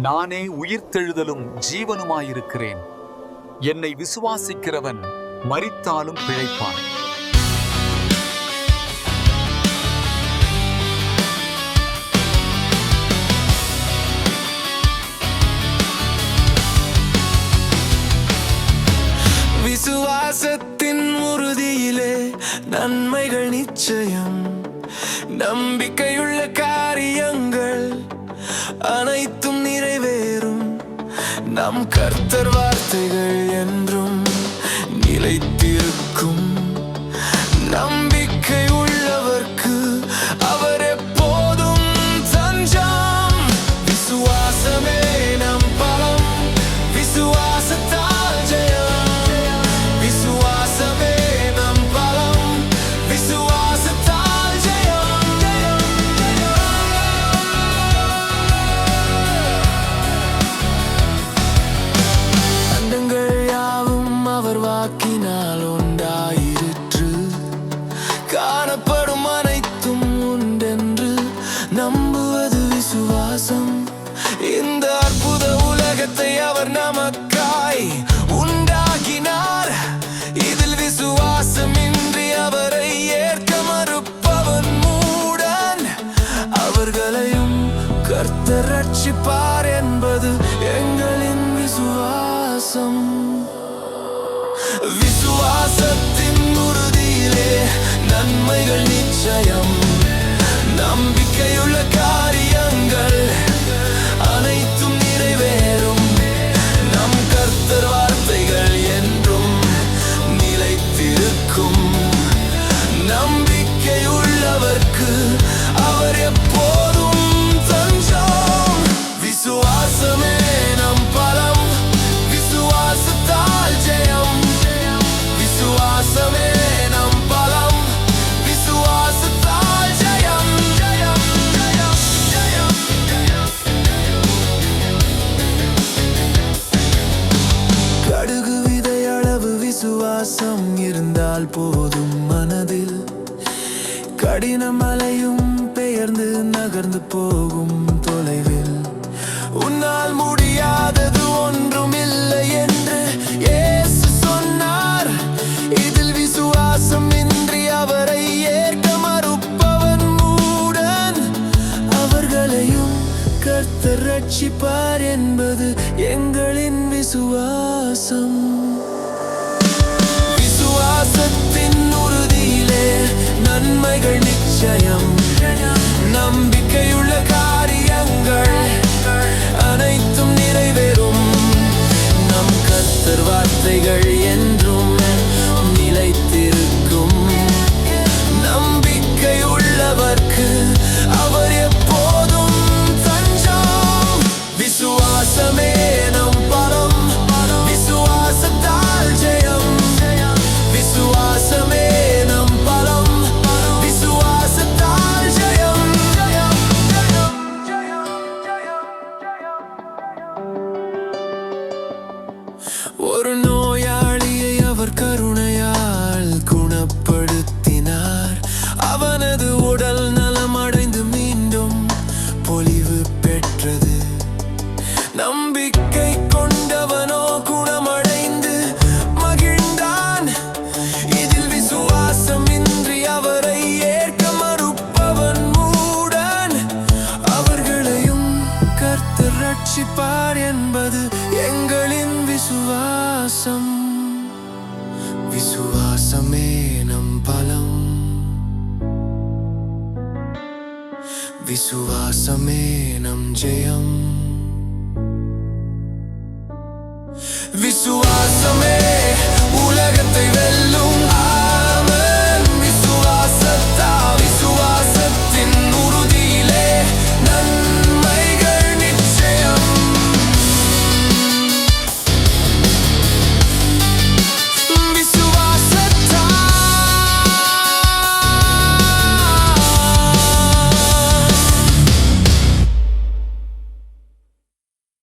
நானே உயிர்த்தெழுதலும் ஜீவனுமாயிருக்கிறேன். என்னை விசுவாசிக்கிறவன் மறித்தாலும் பிழைப்பான். விசுவாசத்தின் உறுதியிலே நன்மைகள் நிச்சயம். நம்பிக்கையுள்ள காரியங்கள் அனைத்து நம் கர்த்தர் வார்த்தைகள் என்றும் நிலைத்திருக்கும். நாள் உண்டாயிற்று. காணப்படும் அனைத்தும் உண்டென்று நம்புவது விசுவாசம். இந்த அற்புத உலகத்தை அவர் நமக்காய் உண்டாக்கினார். இதில் விசுவாசம் இன்றி அவரை ஏற்க மறுப்பவன் மூடன். அவர்களையும் கர்த்தர் ரட்சிப்பார் என்பது எங்களின் விசுவாசம். விசுவாசத்தின் உறுதியிலே நன்மைகள் நிச்சயம். நம்பிக்கையுள்ள காரியங்கள் அனைத்தும் நிறைவேறும். நம் கர்த்தர் வார்த்தைகள் என்றும் நிலைத்திருக்கும். நம்பிக்கை விசுவாசம் இருந்தால் போதும் மனதில். கடின மலையும் பெயர்ந்து நகர்ந்து போகும் தொலைவில். உன்னால் முடியாதது ஒன்றும் இல்லை என்று ஏசு சொன்னார். இதில் விசுவாசம் இன்றி அவரை ஏற்க மறுப்பவன் மூடன். அவர்களையும் கர்த்தர் ரட்சிப்பார் என்பது எங்களின் விசுவாசம். நம்பிக்கையுள்ள ஒரு நோயாளியை அவர் கருணையால் குணப்படுத்தினார். அவனது உடல் அவர் ரட்சிப்பார் என்பது எங்களின் விசுவாசம். விசுவாசமே நம் பலம். விசுவாசமே நம் ஜெயம். விசுவா